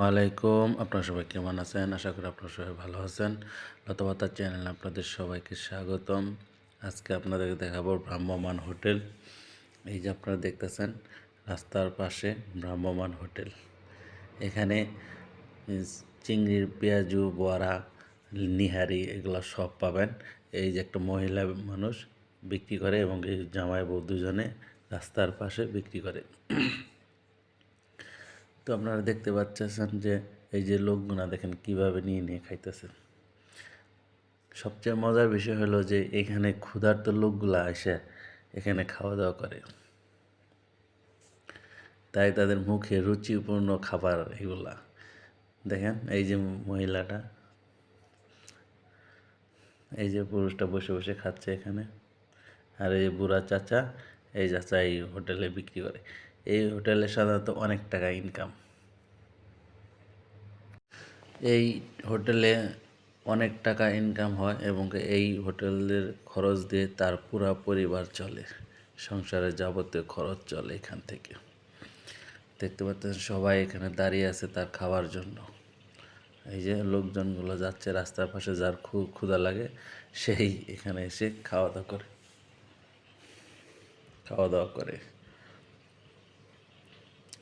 ওয়ালাইকুম, আপনারা সবাই কেমন আছেন? আশা করি আপনারা সবাই ভালো আছেন। লতাপাতার চ্যানেল আপনাদের সবাইকে স্বাগতম। আজকে আপনাদেরকে দেখাবো ভ্রাম্যমান হোটেল। এই যে আপনারা দেখতেছেন, রাস্তার পাশে ভ্রাম্যমান হোটেল। এখানে চিংড়ির পেঁয়াজু, বড়া, নিহারি এগুলো সব পাবেন। এই যে একটা মহিলা মানুষ বিক্রি করে এবং এই জামাই বউ দুজনে রাস্তার পাশে বিক্রি করে। তো আপনারা দেখতে পাচ্ছেন যে এই যে লোকগুলা দেখেন কীভাবে নিয়ে নিয়ে খাইতেছে সবচেয়ে মজার বিষয় হলো যে এখানে ক্ষুধার্ত লোকগুলা এসে এখানে খাওয়া দাওয়া করে। তাই তাদের মুখে রুচিপূর্ণ খাবার এগুলা। দেখেন এই যে মহিলাটা। এই যে পুরুষটা বসে বসে খাচ্ছে এখানে। আর এই বুড়া চাচা, এই চাচা এই হোটেলে বিক্রি করে। এই হোটেলে সাধারণত অনেক টাকা ইনকাম এই হোটেলে অনেক টাকা ইনকাম হয় এবং এই হোটেলের খরচ দিয়ে তার পুরা পরিবার চলে। সংসারের যাবতীয় খরচ চলে এখান থেকে। দেখতে পাচ্ছেন সবাই এখানে দাঁড়িয়ে আছে তার খাওয়ার জন্য। এই যে লোকজনগুলো যাচ্ছে রাস্তার পাশে যার খুব ক্ষুধা লাগে, সেই এখানে এসে খাওয়া দাওয়া করে। খাওয়া দাওয়া করে।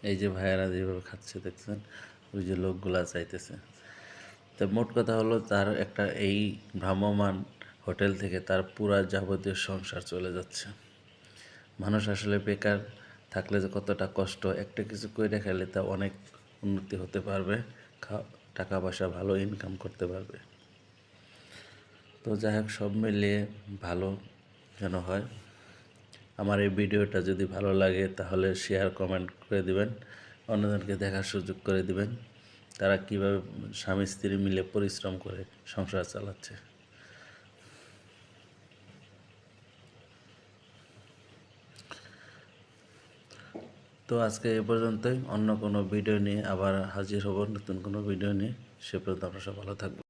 এই যে ভাইয়েরা যেভাবে খাচ্ছে, দেখছেন? ওই যে লোকগুলা চাইতেছে তো মোট কথা হলো তার একটা এই ভ্রাম্যমান হোটেল থেকে তার পুরা যাবতীয় সংসার চলে যাচ্ছে। মানুষ আসলে বেকার, থাকলে যে কতটা কষ্ট, একটা কিছু করে খেলে তা অনেক উন্নতি হতে পারবে টাকা পয়সা ভালো ইনকাম করতে পারবে। তো যাই হোক, সব মিলিয়ে ভালো যেন হয়। আমার এই ভিডিওটা যদি ভালো লাগে তাহলে শেয়ার কমেন্ট করে দিবেন, অন্যজনকে দেখার সুযোগ করে দিবেন। তারা কীভাবে স্বামী স্ত্রী মিলে পরিশ্রম করে সংসার চালাচ্ছে। তো আজকে এ পর্যন্তই। অন্য কোনো ভিডিও নিয়ে আবার হাজির হব, নতুন কোনো ভিডিও নিয়ে। সে পর্যন্ত আমরা সব ভালো থাকব